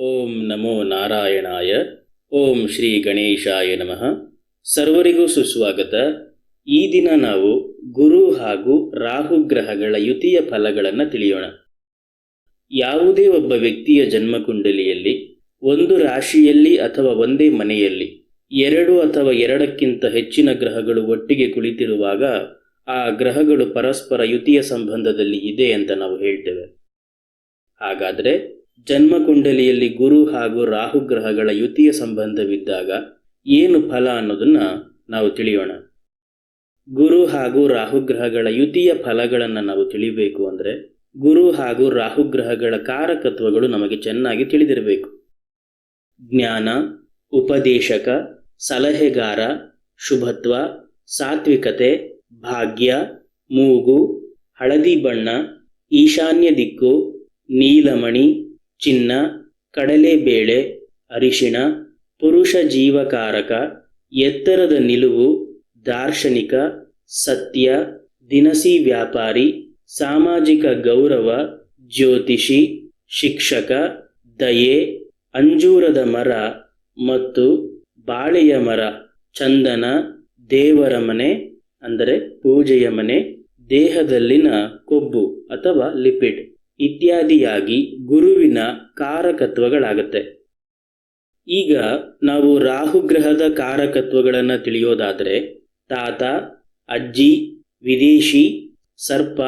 ಓಂ ನಮೋ ನಾರಾಯಣಾಯ, ಓಂ ಶ್ರೀ ಗಣೇಶಾಯ ನಮಃ. ಸರ್ವರಿಗೂ ಸುಸ್ವಾಗತ. ಈ ದಿನ ನಾವು ಗುರು ಹಾಗೂ ರಾಹು ಗ್ರಹಗಳ ಯುತಿಯ ಫಲಗಳನ್ನು ತಿಳಿಯೋಣ. ಯಾವುದೇ ಒಬ್ಬ ವ್ಯಕ್ತಿಯ ಜನ್ಮಕುಂಡಲಿಯಲ್ಲಿ, ಒಂದು ರಾಶಿಯಲ್ಲಿ ಅಥವಾ ಒಂದೇ ಮನೆಯಲ್ಲಿ, ಎರಡು ಅಥವಾ ಎರಡಕ್ಕಿಂತ ಹೆಚ್ಚಿನ ಗ್ರಹಗಳು ಒಟ್ಟಿಗೆ ಕುಳಿತಿರುವಾಗ ಆ ಗ್ರಹಗಳು ಪರಸ್ಪರ ಯುತಿಯ ಸಂಬಂಧದಲ್ಲಿ ಇದೆ ಅಂತ ನಾವು ಹೇಳ್ತೇವೆ. ಹಾಗಾದರೆ ಜನ್ಮಕುಂಡಲಿಯಲ್ಲಿ ಗುರು ಹಾಗೂ ರಾಹು ಗ್ರಹಗಳ ಯುತಿಯ ಸಂಬಂಧವಿದ್ದಾಗ ಏನು ಫಲ ಅನ್ನೋದನ್ನ ನಾವು ತಿಳಿಯೋಣ. ಗುರು ಹಾಗೂ ರಾಹು ಗ್ರಹಗಳ ಯುತಿಯ ಫಲಗಳನ್ನು ನಾವು ತಿಳಿಬೇಕು ಅಂದರೆ ಗುರು ಹಾಗೂ ರಾಹು ಗ್ರಹಗಳ ಕಾರಕತ್ವಗಳು ನಮಗೆ ಚೆನ್ನಾಗಿ ತಿಳಿದಿರಬೇಕು. ಜ್ಞಾನ, ಉಪದೇಶಕ, ಸಲಹೆಗಾರ, ಶುಭತ್ವ, ಸಾತ್ವಿಕತೆ, ಭಾಗ್ಯ, ಮೂಗು, ಹಳದಿ ಬಣ್ಣ, ಈಶಾನ್ಯ ದಿಕ್ಕು, ನೀಲಮಣಿ ಚಿನ್ನ, ಕಡಲೆಬೇಳೆ, ಅರಿಶಿಣ, ಪುರುಷ ಜೀವಕಾರಕ, ಎತ್ತರದ ನಿಲುವು, ದಾರ್ಶನಿಕ, ಸತ್ಯ, ದಿನಸಿ ವ್ಯಾಪಾರಿ, ಸಾಮಾಜಿಕ ಗೌರವ, ಜ್ಯೋತಿಷಿ, ಶಿಕ್ಷಕ, ದಯೆ, ಅಂಜೂರದ ಮರ ಮತ್ತು ಬಾಳೆಯ ಮರ, ಚಂದನ, ದೇವರ ಮನೆ, ಅಂದರೆ ಪೂಜೆಯ ಮನೆ, ದೇಹದಲ್ಲಿನ ಕೊಬ್ಬು ಅಥವಾ ಲಿಪಿಡ್. ಇತ್ಯಾದಿಯಾಗಿ ಗುರುವಿನ ಕಾರಕತ್ವಗಳಾಗತ್ತೆ. ಈಗ ನಾವು ರಾಹುಗ್ರಹದ ಕಾರಕತ್ವಗಳನ್ನು ತಿಳಿಯೋದಾದರೆ, ತಾತ, ಅಜ್ಜಿ, ವಿದೇಶಿ, ಸರ್ಪ,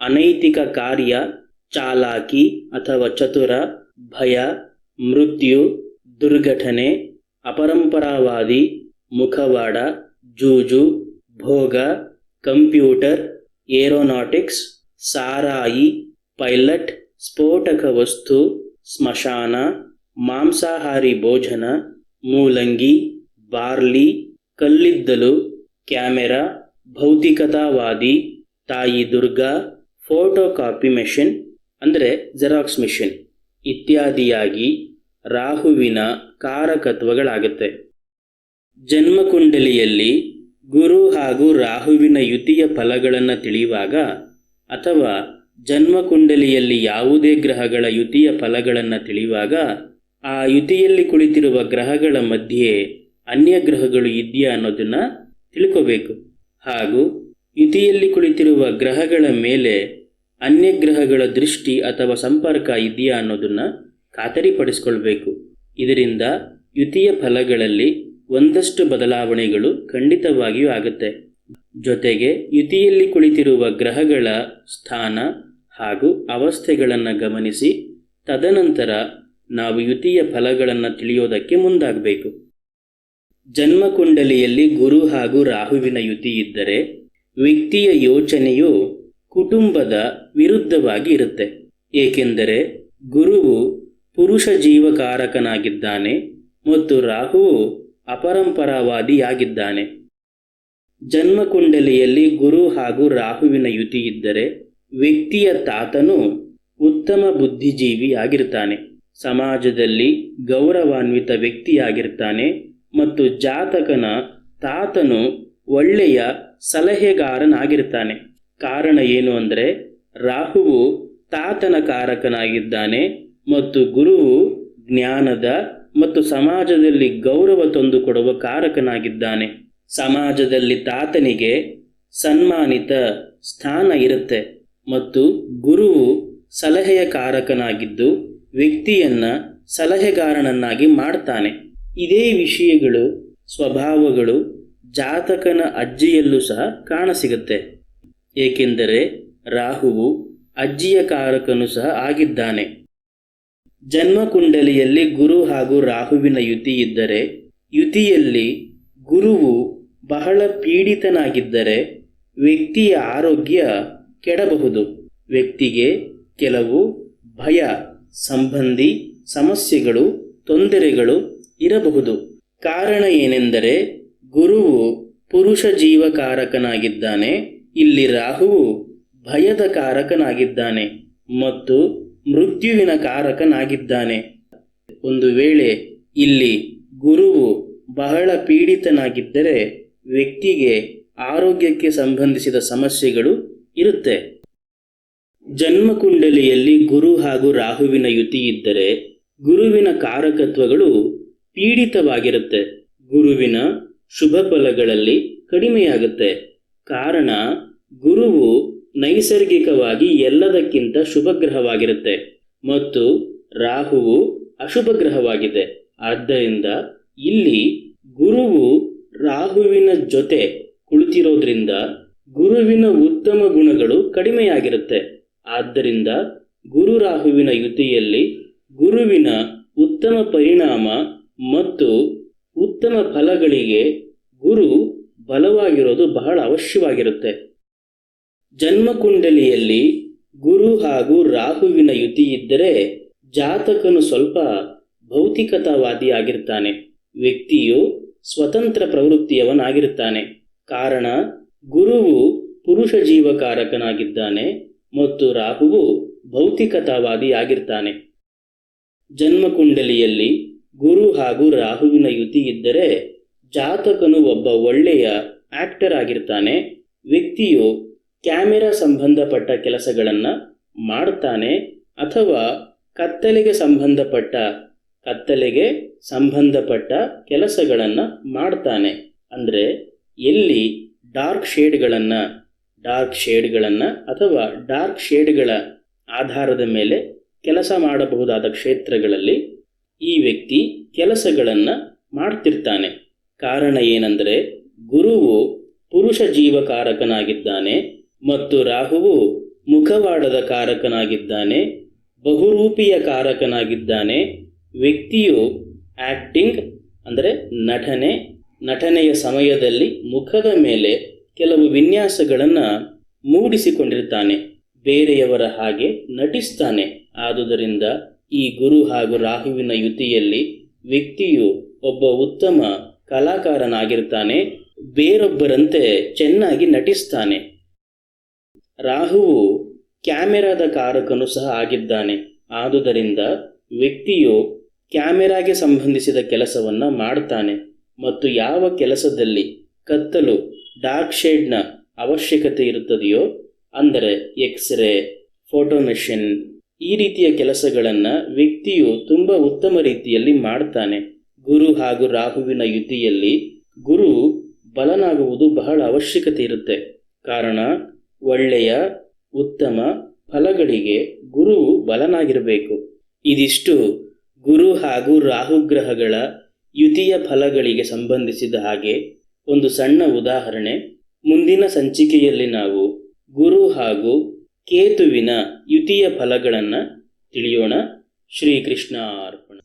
ಅನೈತಿಕ ಕಾರ್ಯ, ಚಾಲಾಕಿ ಅಥವಾ ಚತುರ, ಭಯ, ಮೃತ್ಯು, ದುರ್ಘಟನೆ, ಅಪರಂಪರಾವಾದಿ, ಮುಖವಾಡ, ಜೂಜು, ಭೋಗ, ಕಂಪ್ಯೂಟರ್, ಏರೋನಾಟಿಕ್ಸ್, ಸಾರಾಯಿ ಪೈಲಟ್, ಸ್ಫೋಟಕ ವಸ್ತು, ಸ್ಮಶಾನ, ಮಾಂಸಾಹಾರಿ ಭೋಜನ, ಮೂಲಂಗಿ, ಬಾರ್ಲಿ, ಕಲ್ಲಿದ್ದಲು, ಕ್ಯಾಮೆರಾ, ಭೌತಿಕತಾವಾದಿ, ತಾಯಿ ದುರ್ಗಾ ಫೋಟೋ ಕಾಪಿ ಮೆಷಿನ್, ಅಂದರೆ ಜೆರಾಕ್ಸ್ ಮೆಷಿನ್ ಇತ್ಯಾದಿಯಾಗಿ ರಾಹುವಿನ ಕಾರಕತ್ವಗಳಾಗುತ್ತೆ. ಜನ್ಮಕುಂಡಲಿಯಲ್ಲಿ ಗುರು ಹಾಗೂ ರಾಹುವಿನ ಯುತಿಯ ಫಲಗಳನ್ನು ತಿಳಿಯುವಾಗ ಅಥವಾ ಜನ್ಮಕುಂಡಲಿಯಲ್ಲಿ ಯಾವುದೇ ಗ್ರಹಗಳ ಯುತಿಯ ಫಲಗಳನ್ನು ತಿಳಿಯುವಾಗ ಆ ಯುತಿಯಲ್ಲಿ ಕುಳಿತಿರುವ ಗ್ರಹಗಳ ಮಧ್ಯೆ ಅನ್ಯ ಗ್ರಹಗಳು ಇದೆಯಾ ಅನ್ನೋದನ್ನು ತಿಳ್ಕೋಬೇಕು. ಹಾಗೂ ಯುತಿಯಲ್ಲಿ ಕುಳಿತಿರುವ ಗ್ರಹಗಳ ಮೇಲೆ ಅನ್ಯ ಗ್ರಹಗಳ ದೃಷ್ಟಿ ಅಥವಾ ಸಂಪರ್ಕ ಇದೆಯಾ ಅನ್ನೋದನ್ನು ಖಾತರಿಪಡಿಸ್ಕೊಳ್ಬೇಕು. ಇದರಿಂದ ಯುತಿಯ ಫಲಗಳಲ್ಲಿ ಒಂದಷ್ಟು ಬದಲಾವಣೆಗಳು ಖಂಡಿತವಾಗಿಯೂ ಆಗುತ್ತೆ. ಜೊತೆಗೆ ಯುತಿಯಲ್ಲಿ ಕುಳಿತಿರುವ ಗ್ರಹಗಳ ಸ್ಥಾನ ಹಾಗೂ ಅವಸ್ಥೆಗಳನ್ನು ಗಮನಿಸಿ, ತದನಂತರ ನಾವು ಯುತಿಯ ಫಲಗಳನ್ನು ತಿಳಿಯೋದಕ್ಕೆ ಮುಂದಾಗಬೇಕು. ಜನ್ಮಕುಂಡಲಿಯಲ್ಲಿ ಗುರು ಹಾಗೂ ರಾಹುವಿನ ಯುತಿ ಇದ್ದರೆ, ವ್ಯಕ್ತಿಯ ಯೋಚನೆಯು ಕುಟುಂಬದ ವಿರುದ್ಧವಾಗಿ ಇರುತ್ತೆ. ಏಕೆಂದರೆ, ಗುರುವು ಪುರುಷ ಜೀವಕಾರಕನಾಗಿದ್ದಾನೆ ಮತ್ತು ರಾಹುವು ಅಪರಂಪರಾವಾದಿಯಾಗಿದ್ದಾನೆ. ಜನ್ಮಕುಂಡಲಿಯಲ್ಲಿ ಗುರು ಹಾಗೂ ರಾಹುವಿನ ಯುತಿ ಇದ್ದರೆ ವ್ಯಕ್ತಿಯ ತಾತನು ಉತ್ತಮ ಬುದ್ಧಿಜೀವಿ ಬುದ್ಧಿಜೀವಿಯಾಗಿರ್ತಾನೆ ಸಮಾಜದಲ್ಲಿ ಗೌರವಾನ್ವಿತ ವ್ಯಕ್ತಿಯಾಗಿರ್ತಾನೆ ಮತ್ತು ಜಾತಕನ ತಾತನು ಒಳ್ಳೆಯ ಸಲಹೆಗಾರನಾಗಿರ್ತಾನೆ. ಕಾರಣ ಏನು ಅಂದರೆ ರಾಹುವು ತಾತನ ಕಾರಕನಾಗಿದ್ದಾನೆ ಮತ್ತು ಗುರುವು ಜ್ಞಾನದ ಮತ್ತು ಸಮಾಜದಲ್ಲಿ ಗೌರವ ತಂದುಕೊಡುವ ಕಾರಕನಾಗಿದ್ದಾನೆ. ಸಮಾಜದಲ್ಲಿ ತಾತನಿಗೆ ಸನ್ಮಾನಿತ ಸ್ಥಾನ ಇರುತ್ತೆ. ಮತ್ತು ಗುರುವು ಸಲಹೆಯ ಕಾರಕನಾಗಿದ್ದು ವ್ಯಕ್ತಿಯನ್ನ ಸಲಹೆಗಾರನನ್ನಾಗಿ ಮಾಡ್ತಾನೆ. ಇದೇ ವಿಷಯಗಳು, ಸ್ವಭಾವಗಳು ಜಾತಕನ ಅಜ್ಜಿಯಲ್ಲೂ ಸಹ ಕಾಣಸಿಗುತ್ತೆ. ಏಕೆಂದರೆ ರಾಹುವು ಅಜ್ಜಿಯ ಕಾರಕನು ಸಹ ಆಗಿದ್ದಾನೆ. ಜನ್ಮಕುಂಡಲಿಯಲ್ಲಿ ಗುರು ಹಾಗೂ ರಾಹುವಿನ ಯುತಿ ಇದ್ದರೆ, ಯುತಿಯಲ್ಲಿ ಗುರುವು ಬಹಳ ಪೀಡಿತನಾಗಿದ್ದರೆ ವ್ಯಕ್ತಿಯ ಆರೋಗ್ಯ ಕೆಡಬಹುದು. ವ್ಯಕ್ತಿಗೆ ಕೆಲವು ಭಯ, ಸಂಬಂಧಿ ಸಮಸ್ಯೆಗಳು, ತೊಂದರೆಗಳು ಇರಬಹುದು. ಕಾರಣ ಏನೆಂದರೆ, ಗುರುವು ಪುರುಷ ಜೀವಕಾರಕನಾಗಿದ್ದಾನೆ, ಇಲ್ಲಿ ರಾಹುವು ಭಯದ ಕಾರಕನಾಗಿದ್ದಾನೆ ಮತ್ತು ಮೃತ್ಯುವಿನ ಕಾರಕನಾಗಿದ್ದಾನೆ. ಒಂದು ವೇಳೆ ಇಲ್ಲಿ ಗುರುವು ಬಹಳ ಪೀಡಿತನಾಗಿದ್ದರೆ ವ್ಯಕ್ತಿಗೆ ಆರೋಗ್ಯಕ್ಕೆ ಸಂಬಂಧಿಸಿದ ಸಮಸ್ಯೆಗಳು ಇರುತ್ತೆ. ಜನ್ಮಕುಂಡಲಿಯಲ್ಲಿ ಗುರು ಹಾಗೂ ರಾಹುವಿನ ಯುತಿ ಇದ್ದರೆ ಗುರುವಿನ ಕಾರಕತ್ವಗಳು ಪೀಡಿತವಾಗಿರುತ್ತೆ. ಗುರುವಿನ ಶುಭ ಫಲಗಳಲ್ಲಿ ಕಡಿಮೆಯಾಗುತ್ತೆ. ಕಾರಣ, ಗುರುವು ನೈಸರ್ಗಿಕವಾಗಿ ಎಲ್ಲದಕ್ಕಿಂತ ಶುಭ ಗ್ರಹವಾಗಿರುತ್ತೆ ಮತ್ತು ರಾಹುವು ಅಶುಭ ಗ್ರಹವಾಗಿದೆ ಆದ್ದರಿಂದ ಇಲ್ಲಿ ಗುರುವು ರಾಹುವಿನ ಜೊತೆ ಕುಳಿತಿರೋದ್ರಿಂದ ಗುರುವಿನ ಉತ್ತಮ ಗುಣಗಳು ಕಡಿಮೆಯಾಗಿರುತ್ತೆ. ಆದ್ದರಿಂದ ಗುರು ರಾಹುವಿನ ಯುತಿಯಲ್ಲಿ ಗುರುವಿನ ಉತ್ತಮ ಪರಿಣಾಮ ಮತ್ತು ಉತ್ತಮ ಫಲಗಳಿಗೆ ಗುರು ಬಲವಾಗಿರೋದು ಬಹಳ ಅವಶ್ಯವಾಗಿರುತ್ತೆ. ಜನ್ಮಕುಂಡಲಿಯಲ್ಲಿ ಗುರು ಹಾಗೂ ರಾಹುವಿನ ಯುತಿ ಇದ್ದರೆ ಜಾತಕನು ಸ್ವಲ್ಪ ಭೌತಿಕತಾವಾದಿ ಆಗಿರ್ತಾನೆ ವ್ಯಕ್ತಿಯು ಸ್ವತಂತ್ರ ಪ್ರವೃತ್ತಿಯವನಾಗಿರುತ್ತಾನೆ ಕಾರಣ ಗುರುವು ಪುರುಷ ಜೀವಕಾರಕನಾಗಿದ್ದಾನೆ ಮತ್ತು ರಾಹುವು ಭೌತಿಕತಾವಾದಿ ಆಗಿರ್ತಾನೆ ಜನ್ಮಕುಂಡಲಿಯಲ್ಲಿ ಗುರು ಹಾಗೂ ರಾಹುವಿನ ಯುತಿ ಇದ್ದರೆ ಜಾತಕನು ಒಬ್ಬ ಒಳ್ಳೆಯ ಆಕ್ಟರ್ ಆಗಿರ್ತಾನೆ, ವ್ಯಕ್ತಿಯು ಕ್ಯಾಮೆರಾ ಸಂಬಂಧಪಟ್ಟ ಕೆಲಸಗಳನ್ನು ಮಾಡ್ತಾನೆ ಅಥವಾ ಕತ್ತಲೆಗೆ ಸಂಬಂಧಪಟ್ಟ ಕತ್ತಲೆಗೆ ಸಂಬಂಧಪಟ್ಟ ಕೆಲಸಗಳನ್ನು ಮಾಡ್ತಾನೆ. ಅಂದರೆ ಎಲ್ಲಿ ಡಾರ್ಕ್ ಶೇಡ್ಗಳನ್ನು ಡಾರ್ಕ್ ಶೇಡ್ಗಳನ್ನು ಅಥವಾ ಡಾರ್ಕ್ ಶೇಡ್ಗಳ ಆಧಾರದ ಮೇಲೆ ಕೆಲಸ ಮಾಡಬಹುದಾದ ಕ್ಷೇತ್ರಗಳಲ್ಲಿ ಈ ವ್ಯಕ್ತಿ ಕೆಲಸಗಳನ್ನು ಮಾಡ್ತಿರ್ತಾನೆ. ಕಾರಣ ಏನೆಂದರೆ, ಗುರುವು ಪುರುಷ ಜೀವಕಾರಕನಾಗಿದ್ದಾನೆ ಮತ್ತು ರಾಹುವು ಮುಖವಾಡದ ಕಾರಕನಾಗಿದ್ದಾನೆ, ಬಹುರೂಪಿಯ ಕಾರಕನಾಗಿದ್ದಾನೆ, ವ್ಯಕ್ತಿಯು ಆ್ಯಕ್ಟಿಂಗ್ ಅಂದರೆ ನಟನೆ ನಟನೆಯ ಸಮಯದಲ್ಲಿ ಮುಖದ ಮೇಲೆ ಕೆಲವು ವಿನ್ಯಾಸಗಳನ್ನು ಮೂಡಿಸಿಕೊಂಡಿರ್ತಾನೆ. ಬೇರೆಯವರ ಹಾಗೆ ನಟಿಸ್ತಾನೆ. ಆದುದರಿಂದ ಈ ಗುರು ಹಾಗೂ ರಾಹುವಿನ ಯುತಿಯಲ್ಲಿ ವ್ಯಕ್ತಿಯು ಒಬ್ಬ ಉತ್ತಮ ಕಲಾಕಾರನಾಗಿರ್ತಾನೆ. ಬೇರೊಬ್ಬರಂತೆ ಚೆನ್ನಾಗಿ ನಟಿಸ್ತಾನೆ. ರಾಹುವು ಕ್ಯಾಮೆರಾದ ಕಾರಕನು ಸಹ ಆಗಿದ್ದಾನೆ. ಆದುದರಿಂದ ವ್ಯಕ್ತಿಯು ಕ್ಯಾಮೆರಾಗೆ ಸಂಬಂಧಿಸಿದ ಕೆಲಸವನ್ನು ಮಾಡ್ತಾನೆ. ಮತ್ತು ಯಾವ ಕೆಲಸದಲ್ಲಿ ಕತ್ತಲು ಡಾರ್ಕ್ ಶೇಡ್ನ ಅವಶ್ಯಕತೆ ಇರುತ್ತದೆಯೋ, ಅಂದರೆ ಎಕ್ಸ್ರೇ ಫೋಟೋ ಮೆಷಿನ್ ಈ ರೀತಿಯ ಕೆಲಸಗಳನ್ನು ವ್ಯಕ್ತಿಯು ತುಂಬ ಉತ್ತಮ ರೀತಿಯಲ್ಲಿ ಮಾಡ್ತಾನೆ. ಗುರು ಹಾಗೂ ರಾಹುವಿನ ಯುತಿಯಲ್ಲಿ ಗುರು ಬಲನಾಗುವುದು ಬಹಳ ಅವಶ್ಯಕತೆ ಇರುತ್ತೆ. ಕಾರಣ, ಒಳ್ಳೆಯ, ಉತ್ತಮ ಫಲಗಳಿಗೆ ಗುರು ಬಲನಾಗಿರಬೇಕು. ಇದಿಷ್ಟು ಗುರು ಹಾಗೂ ರಾಹುಗ್ರಹಗಳ ಯುತಿಯ ಫಲಗಳಿಗೆ ಸಂಬಂಧಿಸಿದ ಹಾಗೆ ಒಂದು ಸಣ್ಣ ಉದಾಹರಣೆ. ಮುಂದಿನ ಸಂಚಿಕೆಯಲ್ಲಿ ನಾವು ಗುರು ಹಾಗೂ ಕೇತುವಿನ ಯುತಿಯ ಫಲಗಳನ್ನು ತಿಳಿಯೋಣ. ಶ್ರೀಕೃಷ್ಣ ಅರ್ಪಣ